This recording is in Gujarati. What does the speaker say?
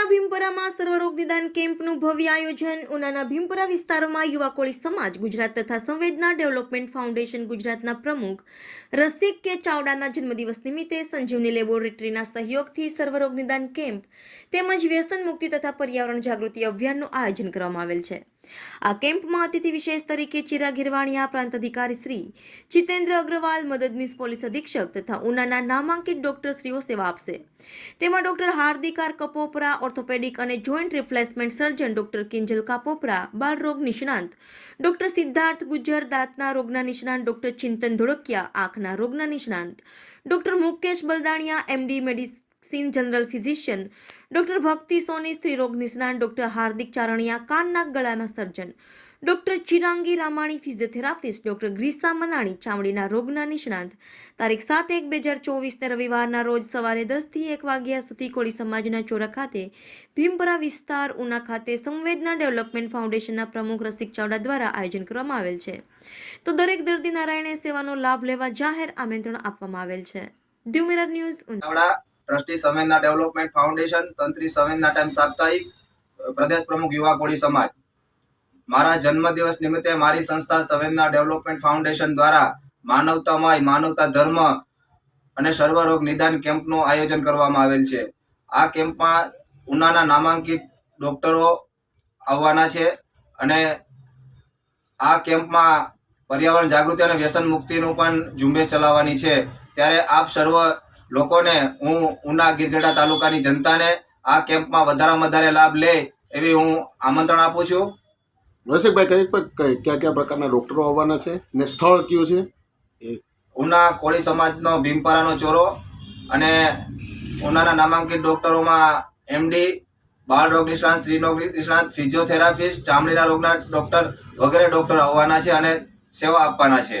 ઉનાના ભીમપરામાં સર્વરોગ નિદાન કેમ્પનું ભવ્ય આયોજન. ઉનાના ભીમપરા વિસ્તારમાં યુવા કોળી સમાજ, ગુજરાત તથા સંવેદના ડેવલપમેન્ટ ફાઉન્ડેશન ગુજરાતના પ્રમુખ રસિક કે ચાવડાના જન્મદિવસ નિમિત્તે સંજીવની લેબોરેટરીના સહયોગથી સર્વરોગ નિદાન કેમ્પ તેમજ વ્યસન મુક્તિ તથા પર્યાવરણ જાગૃતિ અભિયાનનું આયોજન કરવામાં આવેલ છે. આ કેમ્પમાં અતિથિ વિશેષ તરીકે ચિરા ગિરવાણીયા પ્રાંત અધિકારી શ્રી જીતેન્દ્ર અગ્રવાલ, મદદનીશ પોલીસ અધિક્ષક તથા ઉનાના નામાંકિત ડોક્ટરશ્રીઓ સેવા આપશે. તેમાં ડોક્ટર હાર્દિકાર કપોપરા, ઓર્થોપેડિક અને joint replacement surgeon doctor Kinjal Kapopara બાળરોગ નિષ્ણાંત ડોક્ટર સિદ્ધાર્થ ગુજ્જર, દાંતના રોગના નિષ્ણાંત ડોક્ટર ચિંતન ધોળકિયા, આંખના રોગના નિષ્ણાંત doctor Mukesh Baldaniya, MD medicine general physician doctor Bhakti Soni સ્ત્રીરોગ નિષ્ણાત ડોક્ટર હાર્દિક ચારણિયા કાનના ગળાના surgeon doctor Chirangi Ramani physiotherapist doctor Grisa Manani ચામડીના રોગના નિષ્ણાંત તારીખ સાત એક બે હજાર ચોવીસને રવિવારના રોજ સવારે દસથી એક વાગ્યા સુધી કોળી સમાજના ચોરા ખાતે, ભીમપરા વિસ્તાર ઉના ખાતે સંવેદના ડેવલપમેન્ટ ફાઉન્ડેશનના પ્રમુખ રસિક ચાવડા દ્વારા આયોજન કરવામાં આવેલ છે. તો દરેક દર્દી નારાયણે સેવાનો લાભ લેવા જાહેર આમંત્રણ આપવામાં આવેલ છે. The mirror news trustee Samvedna development foundation, તંત્રી સંવેદના ટાઈમ સાપ્તાહિક, પ્રદેશ પ્રમુખ યુવા કોળી સમાજ. મારા જન્મદિવસ નિમિત્તે મારી સંસ્થા સંવેદના ડેવલપમેન્ટ ફાઉન્ડેશન દ્વારા માનવતામય, માનવતા ધર્મ અને સર્વરોગ નિદાન કેમ્પનું આયોજન કરવામાં આવેલ છે. આ કેમ્પમાં ઉનાના નામાંકિત ડોક્ટરો આવવાના છે અને આ કેમ્પમાં પર્યાવરણ જાગૃતિ અને વ્યસન મુક્તિનું પણ ઝુંબેશ ચલાવવાની છે. ત્યારે આપ સર્વ લોકોને હું ઉના ગીરગઢડા તાલુકાની જનતાને આ કેમ્પમાં વધારેમાં વધારે લાભ લે એવી હું આમંત્રણ આપું છું. રસિકભાઈ કઈ કયા કયા પ્રકારના ડોક્ટરો આવવાના છે ને સ્થળ કયું છે? ઉના કોળી સમાજનો ભીમપરાનો ચોરો અને ઉનાના નામાંકિત ડોક્ટરોમાં એમડી બાળ રોગ નિષ્ણાંત સ્ત્રીરોગ નિષ્ણાંત ફિઝિયોથેરાપિસ્ટ ચામડીના રોગના ડોક્ટર વગેરે ડોક્ટર આવવાના છે અને સેવા આપવાના છે.